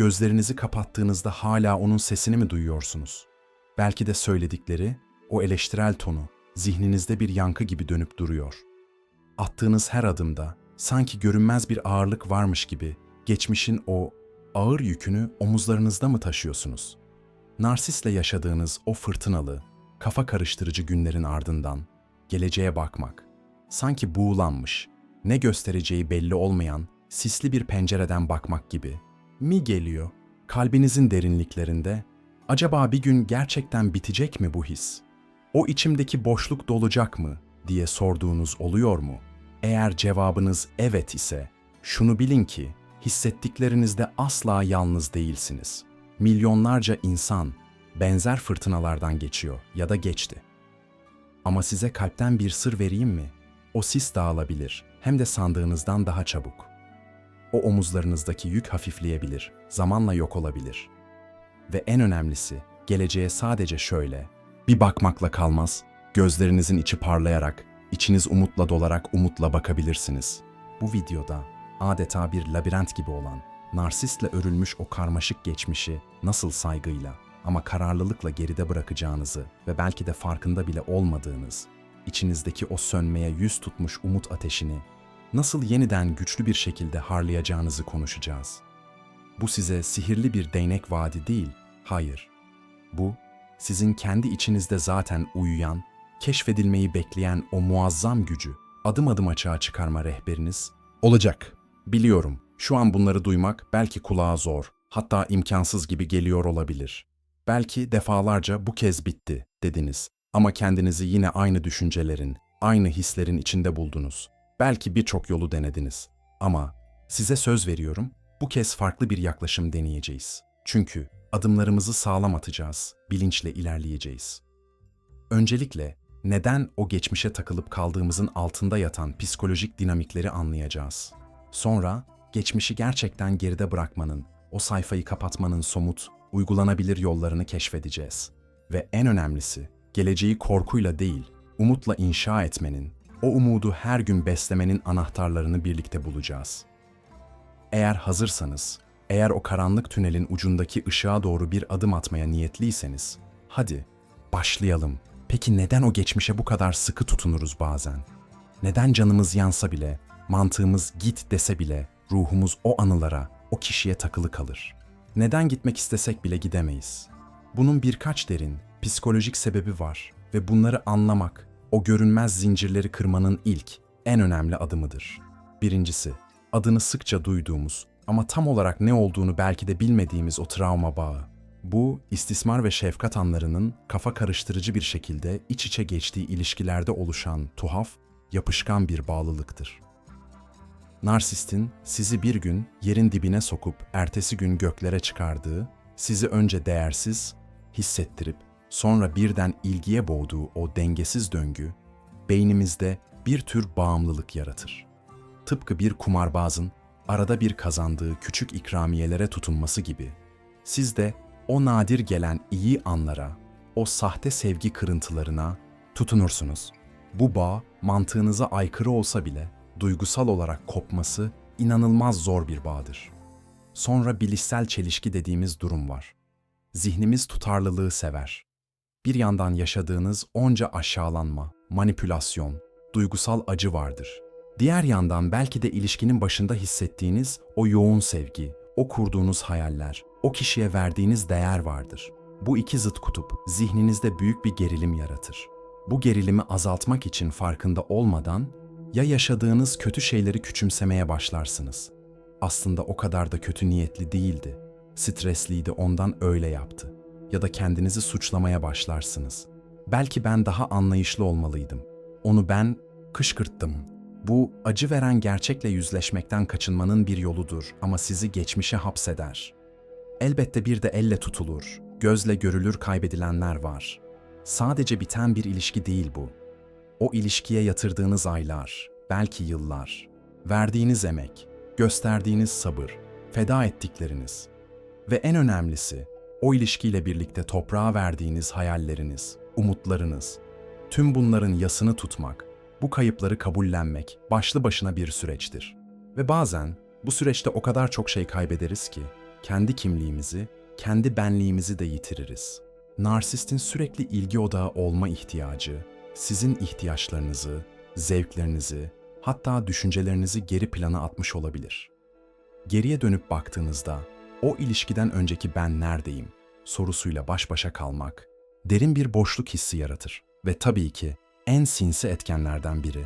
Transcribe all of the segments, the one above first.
gözlerinizi kapattığınızda hala onun sesini mi duyuyorsunuz? Belki de söyledikleri, o eleştirel tonu, zihninizde bir yankı gibi dönüp duruyor. Attığınız her adımda sanki görünmez bir ağırlık varmış gibi geçmişin o ağır yükünü omuzlarınızda mı taşıyorsunuz? Narsisle yaşadığınız o fırtınalı, kafa karıştırıcı günlerin ardından geleceğe bakmak, sanki buğulanmış, ne göstereceği belli olmayan sisli bir pencereden bakmak gibi mi geliyor? Kalbinizin derinliklerinde acaba bir gün gerçekten bitecek mi bu his? O içimdeki boşluk dolacak mı diye sorduğunuz oluyor mu? Eğer cevabınız evet ise şunu bilin ki hissettiklerinizde asla yalnız değilsiniz. Milyonlarca insan benzer fırtınalardan geçiyor ya da geçti. Ama size kalpten bir sır vereyim mi? O sis dağılabilir hem de sandığınızdan daha çabuk. O omuzlarınızdaki yük hafifleyebilir, zamanla yok olabilir. Ve en önemlisi, geleceğe sadece şöyle, bir bakmakla kalmaz, gözlerinizin içi parlayarak, içiniz umutla dolarak umutla bakabilirsiniz. Bu videoda adeta bir labirent gibi olan, narsistle örülmüş o karmaşık geçmişi nasıl saygıyla ama kararlılıkla geride bırakacağınızı ve belki de farkında bile olmadığınız, içinizdeki o sönmeye yüz tutmuş umut ateşini nasıl yeniden güçlü bir şekilde harlayacağınızı konuşacağız. Bu size sihirli bir değnek vaadi değil, hayır. Bu, sizin kendi içinizde zaten uyuyan, keşfedilmeyi bekleyen o muazzam gücü adım adım açığa çıkarma rehberiniz olacak. Biliyorum, şu an bunları duymak belki kulağa zor, hatta imkansız gibi geliyor olabilir. Belki defalarca bu kez bitti dediniz ama kendinizi yine aynı düşüncelerin, aynı hislerin içinde buldunuz. Belki birçok yolu denediniz. Ama size söz veriyorum, bu kez farklı bir yaklaşım deneyeceğiz. Çünkü adımlarımızı sağlam atacağız, bilinçle ilerleyeceğiz. Öncelikle neden o geçmişe takılıp kaldığımızın altında yatan psikolojik dinamikleri anlayacağız. Sonra geçmişi gerçekten geride bırakmanın, o sayfayı kapatmanın somut, uygulanabilir yollarını keşfedeceğiz. Ve en önemlisi, geleceği korkuyla değil, umutla inşa etmenin, o umudu her gün beslemenin anahtarlarını birlikte bulacağız. Eğer hazırsanız, eğer o karanlık tünelin ucundaki ışığa doğru bir adım atmaya niyetliyseniz, hadi başlayalım. Peki neden o geçmişe bu kadar sıkı tutunuruz bazen? Neden canımız yansa bile, mantığımız git dese bile, ruhumuz o anılara, o kişiye takılı kalır? Neden gitmek istesek bile gidemeyiz? Bunun birkaç derin, psikolojik sebebi var ve bunları anlamak, o görünmez zincirleri kırmanın ilk, en önemli adımıdır. Birincisi, adını sıkça duyduğumuz ama tam olarak ne olduğunu belki de bilmediğimiz o travma bağı. Bu, istismar ve şefkat anlarının kafa karıştırıcı bir şekilde iç içe geçtiği ilişkilerde oluşan tuhaf, yapışkan bir bağlılıktır. Narsistin sizi bir gün yerin dibine sokup ertesi gün göklere çıkardığı, sizi önce değersiz hissettirip sonra birden ilgiye boğduğu o dengesiz döngü beynimizde bir tür bağımlılık yaratır. Tıpkı bir kumarbazın arada bir kazandığı küçük ikramiyelere tutunması gibi siz de o nadir gelen iyi anlara, o sahte sevgi kırıntılarına tutunursunuz. Bu bağ mantığınıza aykırı olsa bile duygusal olarak kopması inanılmaz zor bir bağdır. Sonra bilişsel çelişki dediğimiz durum var. Zihnimiz tutarlılığı sever. Bir yandan yaşadığınız onca aşağılanma, manipülasyon, duygusal acı vardır. Diğer yandan belki de ilişkinin başında hissettiğiniz o yoğun sevgi, o kurduğunuz hayaller, o kişiye verdiğiniz değer vardır. Bu iki zıt kutup zihninizde büyük bir gerilim yaratır. Bu gerilimi azaltmak için farkında olmadan ya yaşadığınız kötü şeyleri küçümsemeye başlarsınız. Aslında o kadar da kötü niyetli değildi. Stresliydi ondan öyle yaptı. Ya da kendinizi suçlamaya başlarsınız. Belki ben daha anlayışlı olmalıydım. Onu ben kışkırttım. Bu acı veren gerçekle yüzleşmekten kaçınmanın bir yoludur ama sizi geçmişe hapseder. Elbette bir de elle tutulur, gözle görülür kaybedilenler var. Sadece biten bir ilişki değil bu. O ilişkiye yatırdığınız aylar, belki yıllar, verdiğiniz emek, gösterdiğiniz sabır, feda ettikleriniz ve en önemlisi o ilişkiyle birlikte toprağa verdiğiniz hayalleriniz, umutlarınız. Tüm bunların yasını tutmak, bu kayıpları kabullenmek başlı başına bir süreçtir. Ve bazen bu süreçte o kadar çok şey kaybederiz ki kendi kimliğimizi, kendi benliğimizi de yitiririz. Narsistin sürekli ilgi odağı olma ihtiyacı, sizin ihtiyaçlarınızı, zevklerinizi, hatta düşüncelerinizi geri plana atmış olabilir. Geriye dönüp baktığınızda o ilişkiden önceki ben neredeyim sorusuyla baş başa kalmak derin bir boşluk hissi yaratır ve tabii ki en sinsi etkenlerden biri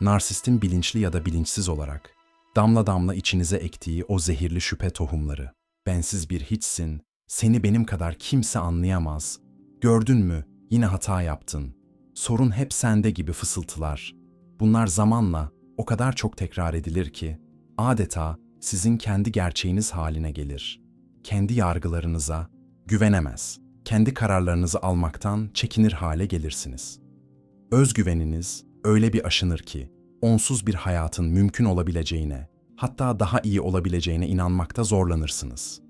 narsistin bilinçli ya da bilinçsiz olarak damla damla içinize ektiği o zehirli şüphe tohumları. Bensiz bir hiçsin, seni benim kadar kimse anlayamaz. Gördün mü? Yine hata yaptın. Sorun hep sende gibi fısıltılar. Bunlar zamanla o kadar çok tekrar edilir ki adeta sizin kendi gerçeğiniz haline gelir. Kendi yargılarınıza güvenemez. Kendi kararlarınızı almaktan çekinir hale gelirsiniz. Özgüveniniz öyle bir aşınır ki onsuz bir hayatın mümkün olabileceğine, hatta daha iyi olabileceğine inanmakta zorlanırsınız.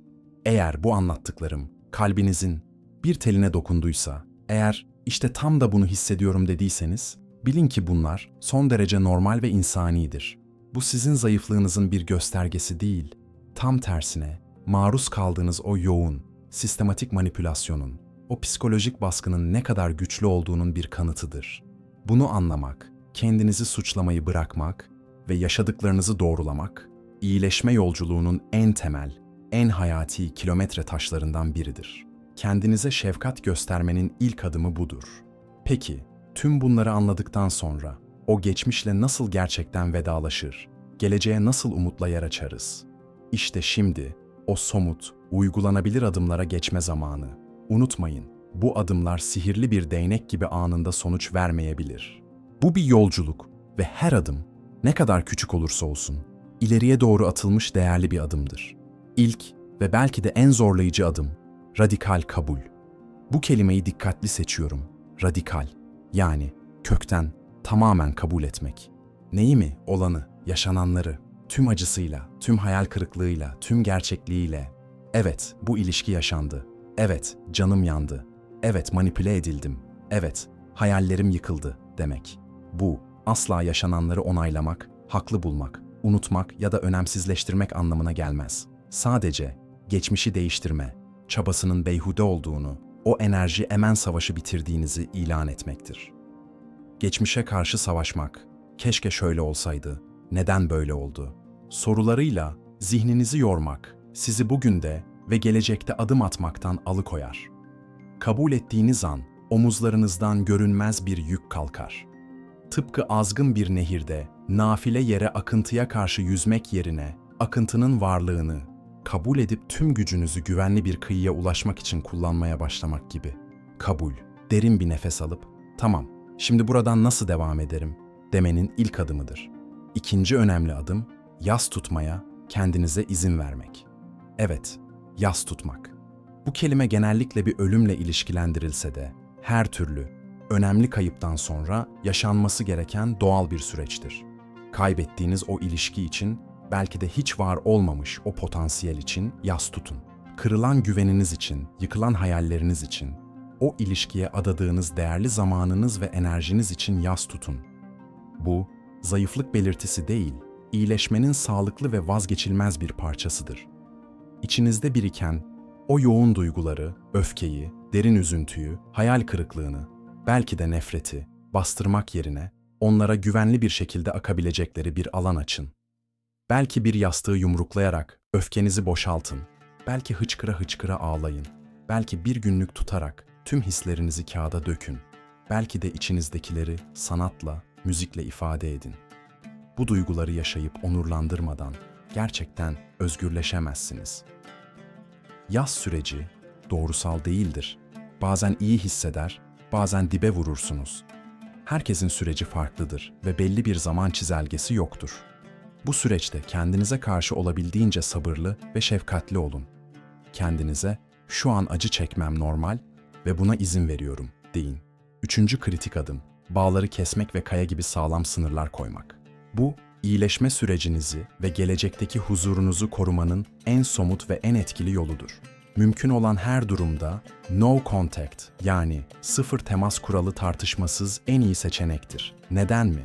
Eğer bu anlattıklarım kalbinizin bir teline dokunduysa, eğer işte tam da bunu hissediyorum dediyseniz, bilin ki bunlar son derece normal ve insanidir. Bu sizin zayıflığınızın bir göstergesi değil, tam tersine maruz kaldığınız o yoğun, sistematik manipülasyonun, o psikolojik baskının ne kadar güçlü olduğunun bir kanıtıdır. Bunu anlamak, kendinizi suçlamayı bırakmak ve yaşadıklarınızı doğrulamak, iyileşme yolculuğunun en temel, en hayati kilometre taşlarından biridir. Kendinize şefkat göstermenin ilk adımı budur. Peki, tüm bunları anladıktan sonra o geçmişle nasıl gerçekten vedalaşır, geleceğe nasıl umutla yer açarız? İşte şimdi o somut, uygulanabilir adımlara geçme zamanı. Unutmayın, bu adımlar sihirli bir değnek gibi anında sonuç vermeyebilir. Bu bir yolculuk ve her adım ne kadar küçük olursa olsun ileriye doğru atılmış değerli bir adımdır. İlk ve belki de en zorlayıcı adım radikal kabul. Bu kelimeyi dikkatli seçiyorum. Radikal yani kökten tamamen kabul etmek. Neyi mi? Olanı, yaşananları, tüm acısıyla, tüm hayal kırıklığıyla, tüm gerçekliğiyle. Evet, bu ilişki yaşandı. Evet, canım yandı. Evet, manipüle edildim. Evet, hayallerim yıkıldı demek. Bu asla yaşananları onaylamak, haklı bulmak, unutmak ya da önemsizleştirmek anlamına gelmez. Sadece geçmişi değiştirme, çabasının beyhude olduğunu, o enerji emen savaşı bitirdiğinizi ilan etmektir. Geçmişe karşı savaşmak, keşke şöyle olsaydı, neden böyle oldu? Sorularıyla zihninizi yormak, sizi bugün de ve gelecekte adım atmaktan alıkoyar. Kabul ettiğiniz an omuzlarınızdan görünmez bir yük kalkar. Tıpkı azgın bir nehirde nafile yere akıntıya karşı yüzmek yerine akıntının varlığını kabul edip tüm gücünüzü güvenli bir kıyıya ulaşmak için kullanmaya başlamak gibi. Kabul, derin bir nefes alıp tamam şimdi buradan nasıl devam ederim demenin ilk adımıdır. İkinci önemli adım yas tutmaya, kendinize izin vermek. Evet, yas tutmak. Bu kelime genellikle bir ölümle ilişkilendirilse de her türlü önemli kayıptan sonra yaşanması gereken doğal bir süreçtir. Kaybettiğiniz o ilişki için, belki de hiç var olmamış o potansiyel için yas tutun. Kırılan güveniniz için, yıkılan hayalleriniz için, o ilişkiye adadığınız değerli zamanınız ve enerjiniz için yas tutun. Bu, zayıflık belirtisi değil, iyileşmenin sağlıklı ve vazgeçilmez bir parçasıdır. İçinizde biriken o yoğun duyguları, öfkeyi, derin üzüntüyü, hayal kırıklığını, belki de nefreti bastırmak yerine onlara güvenli bir şekilde akabilecekleri bir alan açın. Belki bir yastığı yumruklayarak öfkenizi boşaltın. Belki hıçkıra hıçkıra ağlayın. Belki bir günlük tutarak tüm hislerinizi kağıda dökün. Belki de içinizdekileri sanatla, müzikle ifade edin. Bu duyguları yaşayıp onurlandırmadan gerçekten özgürleşemezsiniz. Yaz süreci doğrusal değildir. Bazen iyi hisseder, bazen dibe vurursunuz. Herkesin süreci farklıdır ve belli bir zaman çizelgesi yoktur. Bu süreçte kendinize karşı olabildiğince sabırlı ve şefkatli olun. Kendinize şu an acı çekmem normal ve buna izin veriyorum deyin. Üçüncü kritik adım, bağları kesmek ve kaya gibi sağlam sınırlar koymak. Bu, iyileşme sürecinizi ve gelecekteki huzurunuzu korumanın en somut ve en etkili yoludur. Mümkün olan her durumda no contact yani sıfır temas kuralı tartışmasız en iyi seçenektir. Neden mi?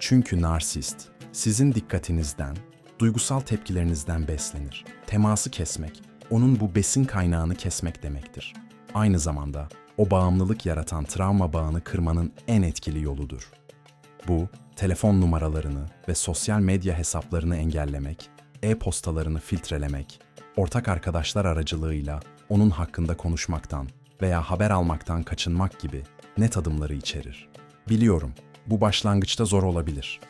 Çünkü narsist sizin dikkatinizden, duygusal tepkilerinizden beslenir. Teması kesmek onun bu besin kaynağını kesmek demektir. Aynı zamanda o bağımlılık yaratan travma bağını kırmanın en etkili yoludur. Bu, telefon numaralarını ve sosyal medya hesaplarını engellemek, e-postalarını filtrelemek, ortak arkadaşlar aracılığıyla onun hakkında konuşmaktan veya haber almaktan kaçınmak gibi net adımları içerir. Biliyorum, bu başlangıçta zor olabilir.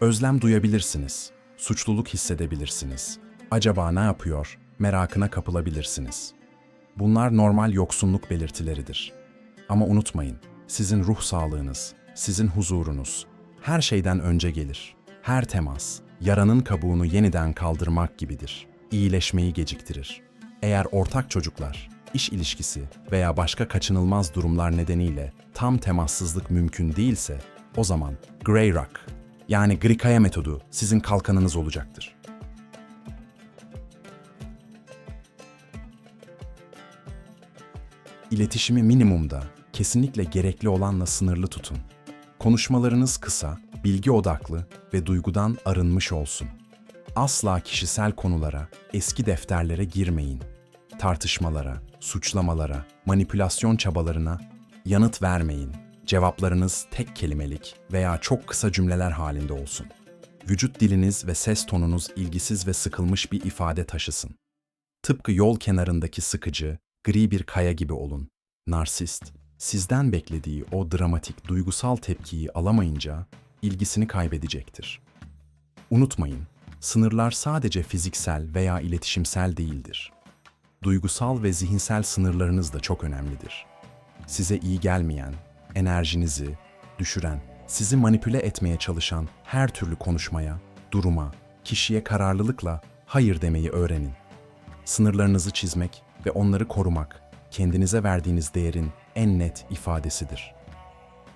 Özlem duyabilirsiniz, suçluluk hissedebilirsiniz. Acaba ne yapıyor? Merakına kapılabilirsiniz. Bunlar normal yoksunluk belirtileridir. Ama unutmayın, sizin ruh sağlığınız, sizin huzurunuz her şeyden önce gelir. Her temas, yaranın kabuğunu yeniden kaldırmak gibidir. İyileşmeyi geciktirir. Eğer ortak çocuklar, iş ilişkisi veya başka kaçınılmaz durumlar nedeniyle tam temassızlık mümkün değilse, o zaman Grey Rock yani Grikaya metodu sizin kalkanınız olacaktır. İletişimi minimumda, kesinlikle gerekli olanla sınırlı tutun. Konuşmalarınız kısa, bilgi odaklı ve duygudan arınmış olsun. Asla kişisel konulara, eski defterlere girmeyin. Tartışmalara, suçlamalara, manipülasyon çabalarına yanıt vermeyin. Cevaplarınız tek kelimelik veya çok kısa cümleler halinde olsun. Vücut diliniz ve ses tonunuz ilgisiz ve sıkılmış bir ifade taşısın. Tıpkı yol kenarındaki sıkıcı, gri bir kaya gibi olun. Narsist, sizden beklediği o dramatik duygusal tepkiyi alamayınca ilgisini kaybedecektir. Unutmayın, sınırlar sadece fiziksel veya iletişimsel değildir. Duygusal ve zihinsel sınırlarınız da çok önemlidir. Size iyi gelmeyen, enerjinizi düşüren, sizi manipüle etmeye çalışan her türlü konuşmaya, duruma, kişiye kararlılıkla hayır demeyi öğrenin. Sınırlarınızı çizmek ve onları korumak, kendinize verdiğiniz değerin en net ifadesidir.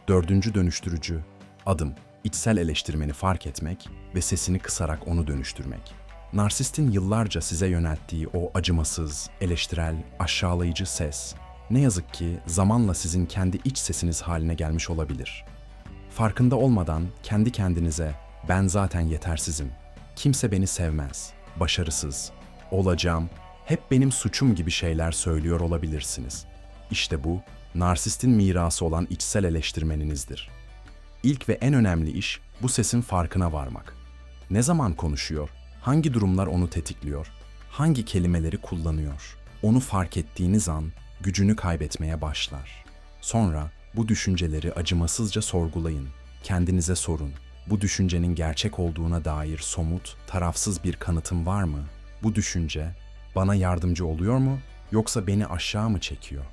Dördüncü dönüştürücü, adım, içsel eleştirmeni fark etmek ve sesini kısarak onu dönüştürmek. Narsistin yıllarca size yönelttiği o acımasız, eleştirel, aşağılayıcı ses, ne yazık ki zamanla sizin kendi iç sesiniz haline gelmiş olabilir. Farkında olmadan kendi kendinize ben zaten yetersizim, kimse beni sevmez, başarısız, olacağım, hep benim suçum gibi şeyler söylüyor olabilirsiniz. İşte bu, narsistin mirası olan içsel eleştirmeninizdir. İlk ve en önemli iş bu sesin farkına varmak. Ne zaman konuşuyor, hangi durumlar onu tetikliyor, hangi kelimeleri kullanıyor. Onu fark ettiğiniz an gücünü kaybetmeye başlar. Sonra bu düşünceleri acımasızca sorgulayın. Kendinize sorun. Bu düşüncenin gerçek olduğuna dair somut, tarafsız bir kanıtım var mı? Bu düşünce bana yardımcı oluyor mu yoksa beni aşağı mı çekiyor?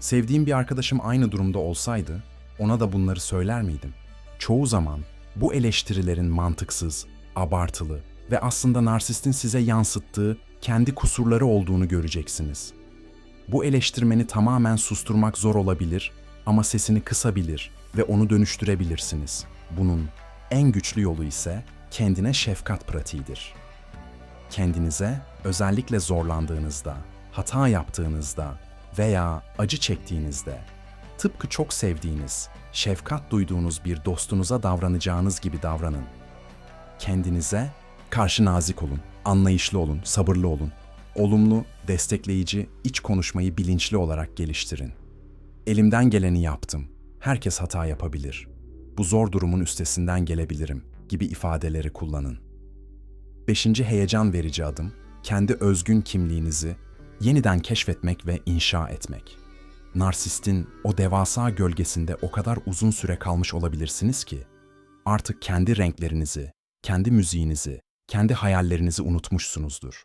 Sevdiğim bir arkadaşım aynı durumda olsaydı ona da bunları söyler miydim? Çoğu zaman bu eleştirilerin mantıksız, abartılı ve aslında narsistin size yansıttığı kendi kusurları olduğunu göreceksiniz. Bu eleştirmeni tamamen susturmak zor olabilir ama sesini kısabilir ve onu dönüştürebilirsiniz. Bunun en güçlü yolu ise kendine şefkat pratiğidir. Kendinize özellikle zorlandığınızda, hata yaptığınızda veya acı çektiğinizde tıpkı çok sevdiğiniz, şefkat duyduğunuz bir dostunuza davranacağınız gibi davranın. Kendinize karşı nazik olun, anlayışlı olun, sabırlı olun. Olumlu, destekleyici iç konuşmayı bilinçli olarak geliştirin. Elimden geleni yaptım. Herkes hata yapabilir. Bu zor durumun üstesinden gelebilirim gibi ifadeleri kullanın. Beşinci heyecan verici adım, kendi özgün kimliğinizi yeniden keşfetmek ve inşa etmek. Narsistin o devasa gölgesinde o kadar uzun süre kalmış olabilirsiniz ki, artık kendi renklerinizi, kendi müziğinizi, kendi hayallerinizi unutmuşsunuzdur.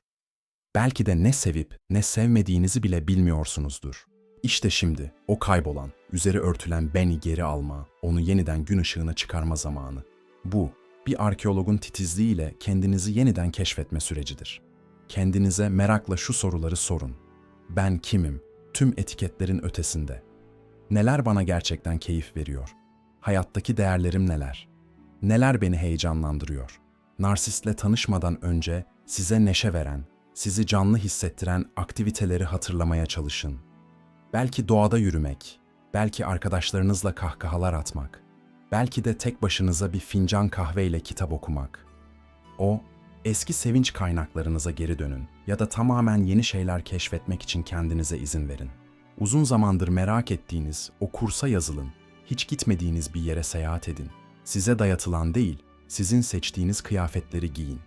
Belki de ne sevip ne sevmediğinizi bile bilmiyorsunuzdur. İşte şimdi o kaybolan, üzeri örtülen beni geri alma, onu yeniden gün ışığına çıkarma zamanı. Bu, bir arkeologun titizliğiyle kendinizi yeniden keşfetme sürecidir. Kendinize merakla şu soruları sorun. Ben kimim? Tüm etiketlerin ötesinde. Neler bana gerçekten keyif veriyor? Hayattaki değerlerim neler? Neler beni heyecanlandırıyor? Narsistle tanışmadan önce size neşe veren, sizi canlı hissettiren aktiviteleri hatırlamaya çalışın. Belki doğada yürümek, belki arkadaşlarınızla kahkahalar atmak, belki de tek başınıza bir fincan kahveyle kitap okumak. O, eski sevinç kaynaklarınıza geri dönün ya da tamamen yeni şeyler keşfetmek için kendinize izin verin. Uzun zamandır merak ettiğiniz o kursa yazılın. Hiç gitmediğiniz bir yere seyahat edin. Size dayatılan değil, sizin seçtiğiniz kıyafetleri giyin.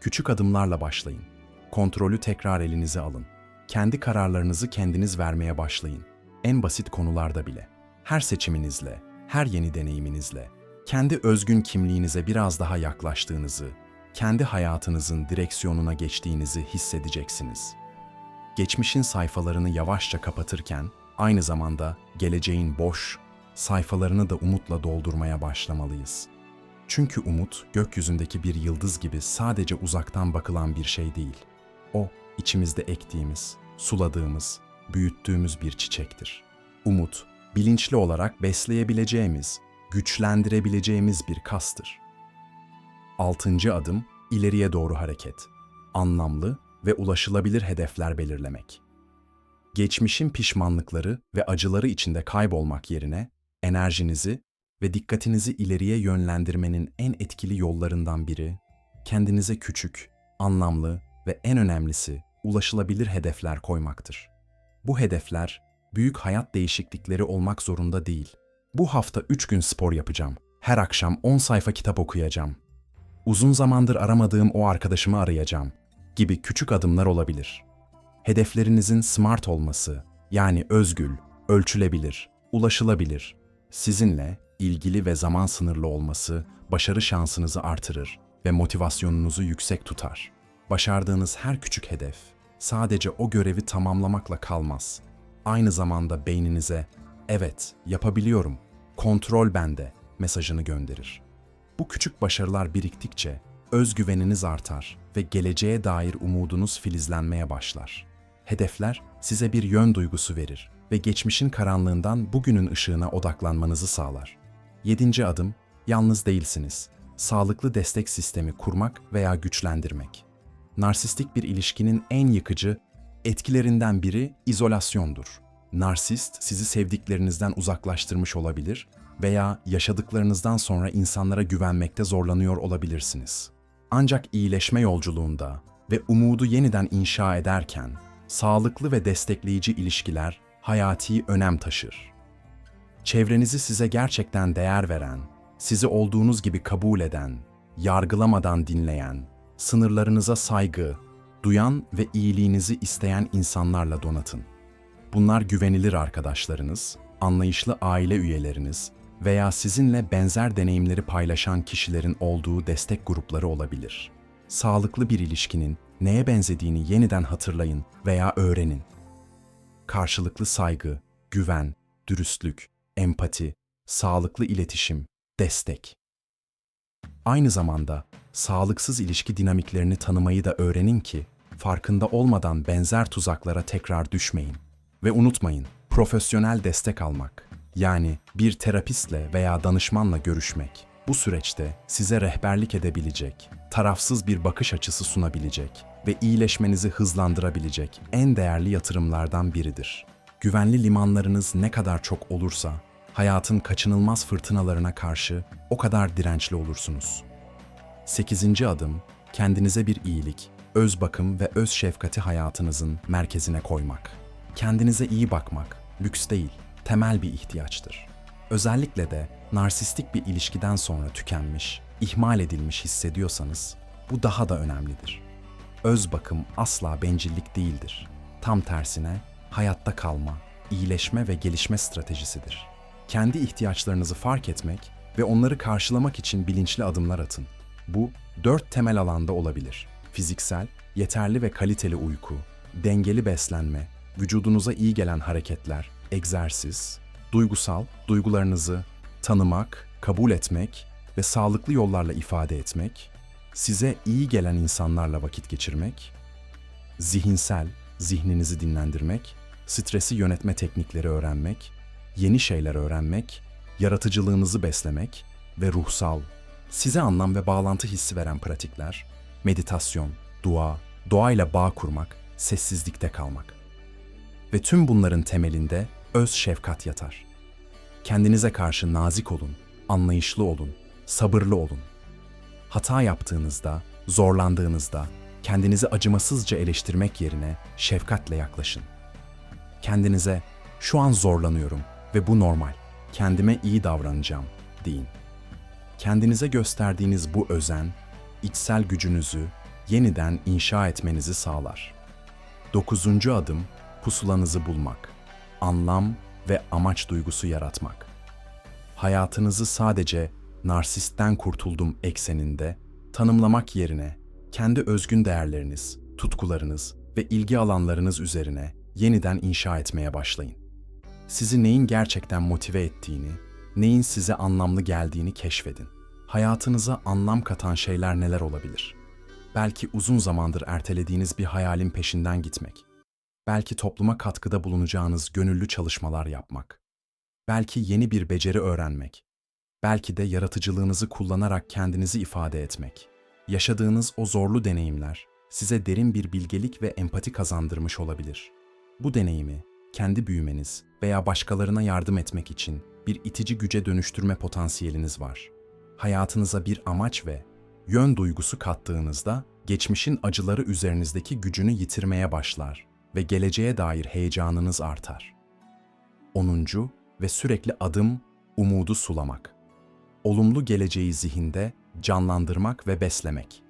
Küçük adımlarla başlayın. Kontrolü tekrar elinize alın. Kendi kararlarınızı kendiniz vermeye başlayın. En basit konularda bile. Her seçiminizle, her yeni deneyiminizle, kendi özgün kimliğinize biraz daha yaklaştığınızı, kendi hayatınızın direksiyonuna geçtiğinizi hissedeceksiniz. Geçmişin sayfalarını yavaşça kapatırken aynı zamanda geleceğin boş sayfalarını da umutla doldurmaya başlamalıyız. Çünkü umut gökyüzündeki bir yıldız gibi sadece uzaktan bakılan bir şey değil. O içimizde ektiğimiz, suladığımız, büyüttüğümüz bir çiçektir. Umut, bilinçli olarak besleyebileceğimiz, güçlendirebileceğimiz bir kastır. Altıncı adım, ileriye doğru hareket. Anlamlı ve ulaşılabilir hedefler belirlemek. Geçmişin pişmanlıkları ve acıları içinde kaybolmak yerine enerjinizi ve dikkatinizi ileriye yönlendirmenin en etkili yollarından biri, kendinize küçük, anlamlı ve en önemlisi ulaşılabilir hedefler koymaktır. Bu hedefler büyük hayat değişiklikleri olmak zorunda değil. Bu hafta 3 gün spor yapacağım. Her akşam 10 sayfa kitap okuyacağım. Uzun zamandır aramadığım o arkadaşımı arayacağım gibi küçük adımlar olabilir. Hedeflerinizin smart olması, yani özgül, ölçülebilir, ulaşılabilir, sizinle ilgili ve zaman sınırlı olması başarı şansınızı artırır ve motivasyonunuzu yüksek tutar. Başardığınız her küçük hedef sadece o görevi tamamlamakla kalmaz. Aynı zamanda beyninize "Evet, yapabiliyorum. Kontrol bende." mesajını gönderir. Bu küçük başarılar biriktikçe özgüveniniz artar ve geleceğe dair umudunuz filizlenmeye başlar. Hedefler size bir yön duygusu verir ve geçmişin karanlığından bugünün ışığına odaklanmanızı sağlar. Yedinci adım, yalnız değilsiniz. Sağlıklı destek sistemi kurmak veya güçlendirmek. Narsistik bir ilişkinin en yıkıcı etkilerinden biri izolasyondur. Narsist sizi sevdiklerinizden uzaklaştırmış olabilir veya yaşadıklarınızdan sonra insanlara güvenmekte zorlanıyor olabilirsiniz. Ancak iyileşme yolculuğunda ve umudu yeniden inşa ederken sağlıklı ve destekleyici ilişkiler hayati önem taşır. Çevrenizi size gerçekten değer veren, sizi olduğunuz gibi kabul eden, yargılamadan dinleyen, sınırlarınıza saygı, duyan ve iyiliğinizi isteyen insanlarla donatın. Bunlar güvenilir arkadaşlarınız, anlayışlı aile üyeleriniz veya sizinle benzer deneyimleri paylaşan kişilerin olduğu destek grupları olabilir. Sağlıklı bir ilişkinin neye benzediğini yeniden hatırlayın veya öğrenin. Karşılıklı saygı, güven, dürüstlük, empati, sağlıklı iletişim, destek. Aynı zamanda sağlıksız ilişki dinamiklerini tanımayı da öğrenin ki farkında olmadan benzer tuzaklara tekrar düşmeyin. Ve unutmayın, profesyonel destek almak, yani bir terapistle veya danışmanla görüşmek, bu süreçte size rehberlik edebilecek, tarafsız bir bakış açısı sunabilecek ve iyileşmenizi hızlandırabilecek en değerli yatırımlardan biridir. Güvenli limanlarınız ne kadar çok olursa, hayatın kaçınılmaz fırtınalarına karşı o kadar dirençli olursunuz. 8. adım, kendinize bir iyilik, öz bakım ve öz şefkati hayatınızın merkezine koymak. Kendinize iyi bakmak, lüks değil, temel bir ihtiyaçtır. Özellikle de narsistik bir ilişkiden sonra tükenmiş, ihmal edilmiş hissediyorsanız bu daha da önemlidir. Öz bakım asla bencillik değildir. Tam tersine hayatta kalma, iyileşme ve gelişme stratejisidir. Kendi ihtiyaçlarınızı fark etmek ve onları karşılamak için bilinçli adımlar atın. Bu dört temel alanda olabilir. Fiziksel, yeterli ve kaliteli uyku, dengeli beslenme, vücudunuza iyi gelen hareketler, egzersiz, duygusal, duygularınızı tanımak, kabul etmek ve sağlıklı yollarla ifade etmek, size iyi gelen insanlarla vakit geçirmek, zihinsel, zihninizi dinlendirmek, stresi yönetme teknikleri öğrenmek, yeni şeyler öğrenmek, yaratıcılığınızı beslemek ve ruhsal, size anlam ve bağlantı hissi veren pratikler, meditasyon, dua, doğayla bağ kurmak, sessizlikte kalmak. Ve tüm bunların temelinde öz şefkat yatar. Kendinize karşı nazik olun, anlayışlı olun, sabırlı olun. Hata yaptığınızda, zorlandığınızda Kendinizi acımasızca eleştirmek yerine şefkatle yaklaşın. Kendinize şu an zorlanıyorum ve bu normal. Kendime iyi davranacağım deyin. Kendinize gösterdiğiniz bu özen, içsel gücünüzü yeniden inşa etmenizi sağlar. Dokuzuncu adım pusulanızı bulmak. Anlam ve amaç duygusu yaratmak. Hayatınızı sadece narsistten kurtuldum ekseninde tanımlamak yerine kendi özgün değerleriniz, tutkularınız ve ilgi alanlarınız üzerine yeniden inşa etmeye başlayın. Sizi neyin gerçekten motive ettiğini, neyin size anlamlı geldiğini keşfedin. Hayatınıza anlam katan şeyler neler olabilir? Belki uzun zamandır ertelediğiniz bir hayalin peşinden gitmek. Belki topluma katkıda bulunacağınız gönüllü çalışmalar yapmak. Belki yeni bir beceri öğrenmek. Belki de yaratıcılığınızı kullanarak kendinizi ifade etmek. Yaşadığınız o zorlu deneyimler size derin bir bilgelik ve empati kazandırmış olabilir. Bu deneyimi kendi büyümeniz veya başkalarına yardım etmek için bir itici güce dönüştürme potansiyeliniz var. Hayatınıza bir amaç ve yön duygusu kattığınızda geçmişin acıları üzerinizdeki gücünü yitirmeye başlar ve geleceğe dair heyecanınız artar. 10. ve sürekli adım umudu sulamak. Olumlu geleceği zihinde canlandırmak ve beslemek.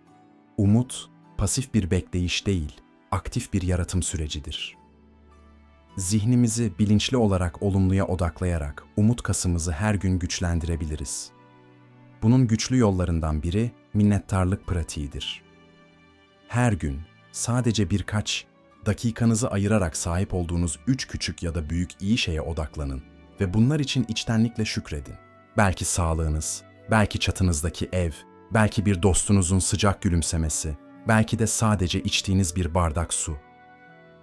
Umut pasif bir bekleyiş değil, aktif bir yaratım sürecidir. Zihnimizi bilinçli olarak olumluya odaklayarak umut kasımızı her gün güçlendirebiliriz. Bunun güçlü yollarından biri minnettarlık pratiğidir. Her gün sadece birkaç dakikanızı ayırarak sahip olduğunuz üç küçük ya da büyük iyi şeye odaklanın ve bunlar için içtenlikle şükredin. Belki sağlığınız, belki çatınızdaki ev, belki bir dostunuzun sıcak gülümsemesi, belki de sadece içtiğiniz bir bardak su.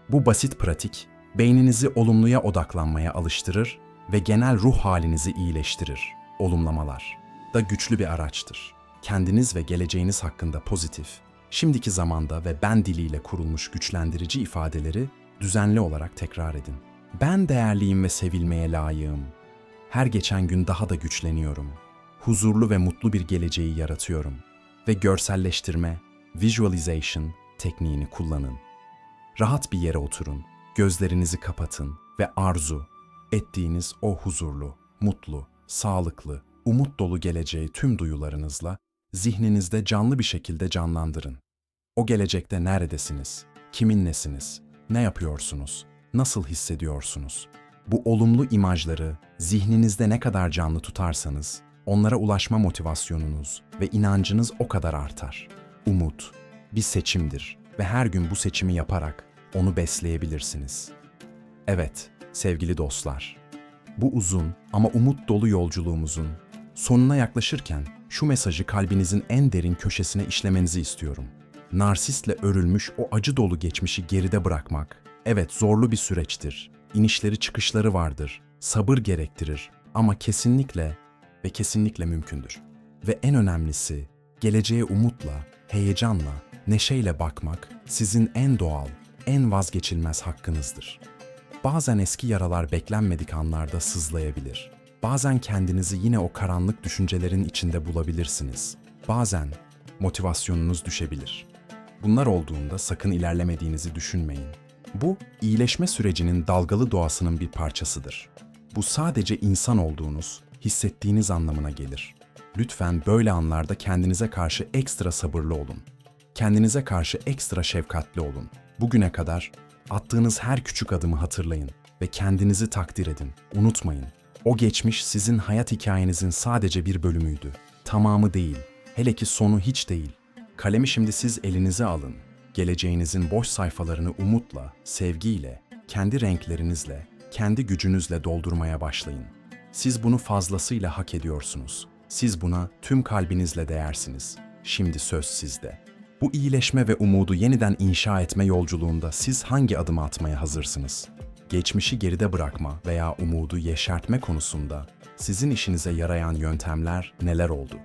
Bu basit pratik, beyninizi olumluya odaklanmaya alıştırır ve genel ruh halinizi iyileştirir. Olumlamalar da güçlü bir araçtır. Kendiniz ve geleceğiniz hakkında pozitif, şimdiki zamanda ve ben diliyle kurulmuş güçlendirici ifadeleri düzenli olarak tekrar edin. Ben değerliyim ve sevilmeye layığım. Her geçen gün daha da güçleniyorum. Huzurlu ve mutlu bir geleceği yaratıyorum. Ve görselleştirme, visualization tekniğini kullanın. Rahat bir yere oturun, gözlerinizi kapatın ve arzu ettiğiniz o huzurlu, mutlu, sağlıklı, umut dolu geleceği tüm duyularınızla zihninizde canlı bir şekilde canlandırın. O gelecekte neredesiniz? Kiminlesiniz? Ne yapıyorsunuz? Nasıl hissediyorsunuz? Bu olumlu imajları zihninizde ne kadar canlı tutarsanız, onlara ulaşma motivasyonunuz ve inancınız o kadar artar. Umut bir seçimdir ve her gün bu seçimi yaparak onu besleyebilirsiniz. Evet, sevgili dostlar. Bu uzun ama umut dolu yolculuğumuzun sonuna yaklaşırken şu mesajı kalbinizin en derin köşesine işlemenizi istiyorum. Narsistle örülmüş o acı dolu geçmişi geride bırakmak, evet zorlu bir süreçtir. İnişleri çıkışları vardır, sabır gerektirir ama kesinlikle ve kesinlikle mümkündür. Ve en önemlisi, geleceğe umutla, heyecanla, neşeyle bakmak sizin en doğal, en vazgeçilmez hakkınızdır. Bazen eski yaralar beklenmedik anlarda sızlayabilir. Bazen kendinizi yine o karanlık düşüncelerin içinde bulabilirsiniz. Bazen motivasyonunuz düşebilir. Bunlar olduğunda sakın ilerlemediğinizi düşünmeyin. Bu, iyileşme sürecinin dalgalı doğasının bir parçasıdır. Bu sadece insan olduğunuz, hissettiğiniz anlamına gelir. Lütfen böyle anlarda kendinize karşı ekstra sabırlı olun. Kendinize karşı ekstra şefkatli olun. Bugüne kadar attığınız her küçük adımı hatırlayın ve kendinizi takdir edin. Unutmayın, o geçmiş sizin hayat hikayenizin sadece bir bölümüydü. Tamamı değil, hele ki sonu hiç değil. Kalemi şimdi siz elinize alın. Geleceğinizin boş sayfalarını umutla, sevgiyle, kendi renklerinizle, kendi gücünüzle doldurmaya başlayın. Siz bunu fazlasıyla hak ediyorsunuz. Siz buna tüm kalbinizle değersiniz. Şimdi söz sizde. Bu iyileşme ve umudu yeniden inşa etme yolculuğunda siz hangi adımı atmaya hazırsınız? Geçmişi geride bırakma veya umudu yeşertme konusunda sizin işinize yarayan yöntemler neler oldu?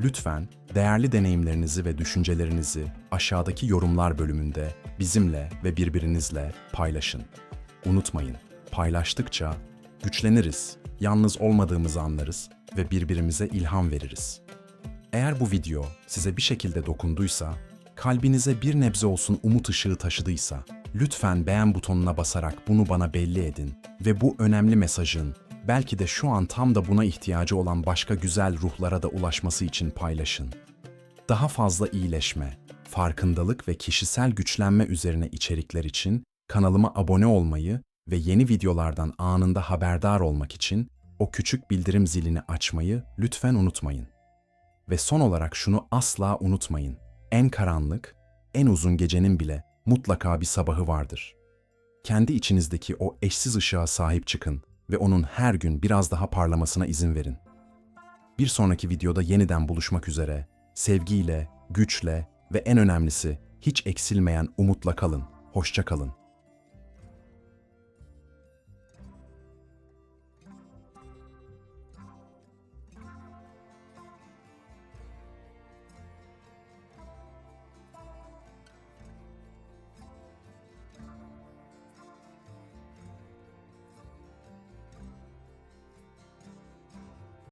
Lütfen değerli deneyimlerinizi ve düşüncelerinizi aşağıdaki yorumlar bölümünde bizimle ve birbirinizle paylaşın. Unutmayın, paylaştıkça güçleniriz, yalnız olmadığımızı anlarız ve birbirimize ilham veririz. Eğer bu video size bir şekilde dokunduysa kalbinize bir nebze olsun umut ışığı taşıdıysa, lütfen beğen butonuna basarak bunu bana belli edin ve bu önemli mesajın belki de şu an tam da buna ihtiyacı olan başka güzel ruhlara da ulaşması için paylaşın. Daha fazla iyileşme, farkındalık ve kişisel güçlenme üzerine içerikler için kanalıma abone olmayı ve yeni videolardan anında haberdar olmak için o küçük bildirim zilini açmayı lütfen unutmayın. Ve son olarak şunu asla unutmayın. En karanlık, en uzun gecenin bile mutlaka bir sabahı vardır. Kendi içinizdeki o eşsiz ışığa sahip çıkın ve onun her gün biraz daha parlamasına izin verin. Bir sonraki videoda yeniden buluşmak üzere. Sevgiyle, güçle ve en önemlisi hiç eksilmeyen umutla kalın. Hoşça kalın.